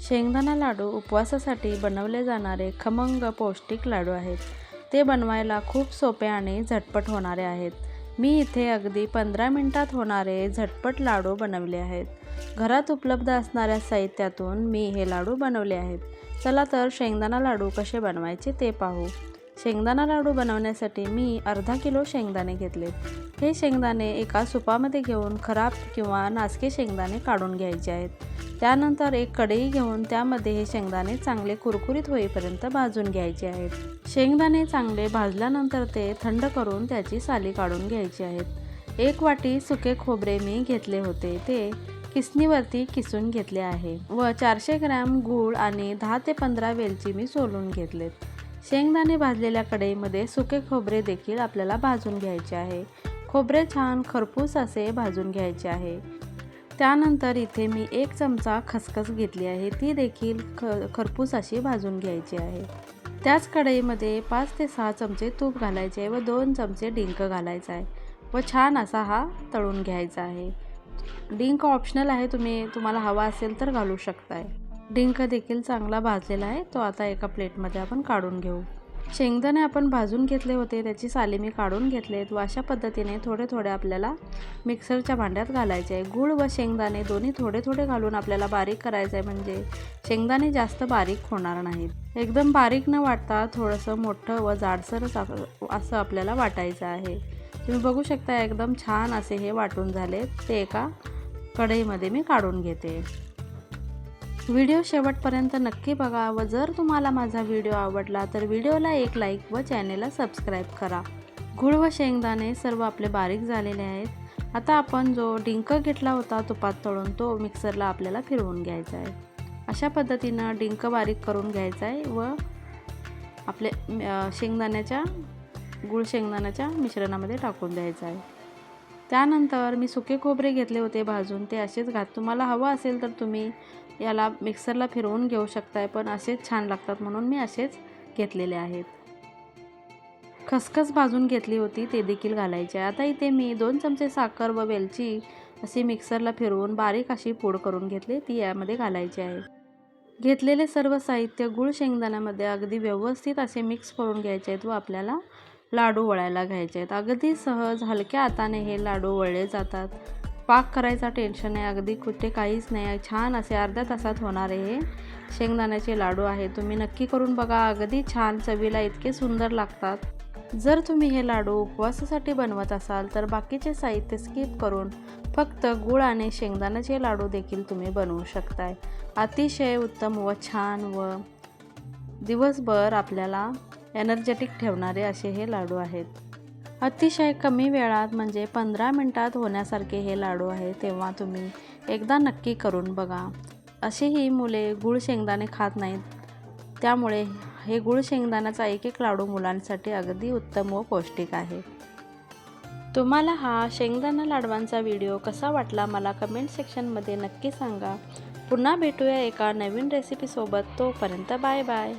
शेंगदाणा लाडू उपवासासाठी बनवले जाणारे खमंग पौष्टिक लाडू आहेत. ते बनवायला खूप सोपे आणि झटपट होणारे आहेत. मी इथे अगदी पंधरा मिनटात होणारे झटपट लाडू बनवले आहेत. घरात उपलब्ध असणाऱ्या साहित्यातून मी हे लाडू बनवले आहेत. चला तर शेंगदाणा लाडू कसे बनवायचे ते पाहू. शेंगदाणा लाडू बनवण्यासाठी मी अर्धा किलो शेंगदाणे घेतले. हे शेंगदाणे एका सुपामध्ये घेऊन खराब किंवा नासके शेंगदाणे काढून घ्यायचे आहेत. त्यानंतर एक कढई घेऊन त्यामध्ये हे शेंगदाणे चांगले कुरकुरीत होईपर्यंत भाजून घ्यायचे आहेत. शेंगदाणे चांगले भाजल्यानंतर ते थंड करून त्याची साली काढून घ्यायची आहेत. एक वाटी सुके खोबरे मी घेतले होते. ते किसणीवरती किसून घेतले आहे व चारशे ग्रॅम गूळ आणि दहा ते पंधरा वेलची मी सोलून घेतलेत. शेंगदाणे भाजलेल्या कढईमध्ये सुके खोबरे देखील आपल्याला भाजून घ्यायचे आहे. खोबरे छान खरपूस असे भाजून घ्यायचे आहे. त्यानंतर इथे मी एक चमचा खसखस घेतली आहे. ती देखील ख खरपूस अशी भाजून घ्यायची आहे. त्याच कढईमध्ये पाच ते सहा चमचे तूप घालायचे व दोन चमचे डिंक घालायचा आहे व छान असा हा तळून घ्यायचा आहे. डिंक ऑप्शनल आहे तुम्ही तुम्हाला हवा असेल तर घालू शकताय. डिंक देखील चांगला भाजलेला आहे तो आता एका प्लेटमध्ये आपण काढून घेऊ. शेंगदाणे आपण भाजून घेतले होते त्याची साली मी काढून घेतलेत व अशा पद्धतीने थोडे थोडे आपल्याला मिक्सरच्या भांड्यात घालायचे आहे. गूळ व शेंगदाणे दोन्ही थोडे थोडे घालून आपल्याला बारीक करायचं आहे म्हणजे शेंगदाणे जास्त बारीक होणार नाहीत. एकदम बारीक न वाटता थोडंसं मोठं व जाडसरच असं आपल्याला वाटायचं आहे. तुम्ही बघू शकता एकदम छान असे हे वाटून झाले ते एका कढईमध्ये मी काढून घेते. व्हिडिओ शेवटपर्यंत नक्की बघा व जर तुम्हाला माझा व्हिडिओ आवडला तर व्हिडिओला एक लाईक व चॅनेलला सबस्क्राईब करा. गुळ व शेंगदाणे सर्व आपले बारीक झालेले आहेत. आता आपण जो डिंक घेतला होता तुपात तळून तो मिक्सरला आपल्याला फिरवून घ्यायचा आहे. अशा पद्धतीनं डिंक बारीक करून घ्यायचा आहे व आपले शेंगदाण्याच्या गुळ शेंगदाण्याच्या मिश्रणामध्ये टाकून द्यायचा आहे. त्यानंतर मी सुके खोबरे घेतले होते भाजून. ते असेच घात. तुम्हाला हवं असेल तर तुम्ही याला मिक्सरला फिरवून घेऊ शकताय पण असेच छान लागतात म्हणून मी असेच घेतलेले आहेत. खसखस भाजून घेतली होती ते देखील घालायचे. आता इथे मी दोन चमचे साखर व वेलची अशी मिक्सरला फिरवून बारीक अशी पूड करून घेतली. ती यामध्ये घालायची आहे. घेतलेले सर्व साहित्य गुळ शेंगदाण्यामध्ये अगदी व्यवस्थित असे मिक्स करून घ्यायचे आहेत व आपल्याला लाडू वळायला घ्यायचे आहेत. अगदी सहज हलक्या हाताने हे लाडू वळले जातात. पाक करायचा टेन्शन आहे अगदी कुठे काहीच नाही. आहे छान असे अर्ध्या तासात होणारे हे शेंगदाण्याचे लाडू आहे तुम्ही नक्की करून बघा. अगदी छान चवीला इतके सुंदर लागतात. जर तुम्ही हे लाडू उपवासासाठी बनवत असाल तर बाकीचे साहित्य स्किप करून फक्त गूळ आणि शेंगदाण्याचे लाडू देखील तुम्ही बनवू शकताय. अतिशय उत्तम व छान व दिवसभर आपल्याला एनर्जेटिक ठेवणारे असे हे लाडू आहेत. अतिशय कमी वेळात म्हणजे पंधरा मिनटात होण्यासारखे हे लाडू आहे तेव्हा तुम्ही एकदा नक्की करून बघा. असेही मुले गुळ शेंगदाणे खात नाहीत. त्यामुळे हे गुळ शेंगदाण्याचा एक एक लाडू मुलांसाठी अगदी उत्तम व पौष्टिक आहे. तुम्हाला हा शेंगदाणा लाडवांचा व्हिडिओ कसा वाटला मला कमेंट सेक्शनमध्ये नक्की सांगा. पुन्हा भेटूया एका नवीन रेसिपीसोबत तोपर्यंत बाय बाय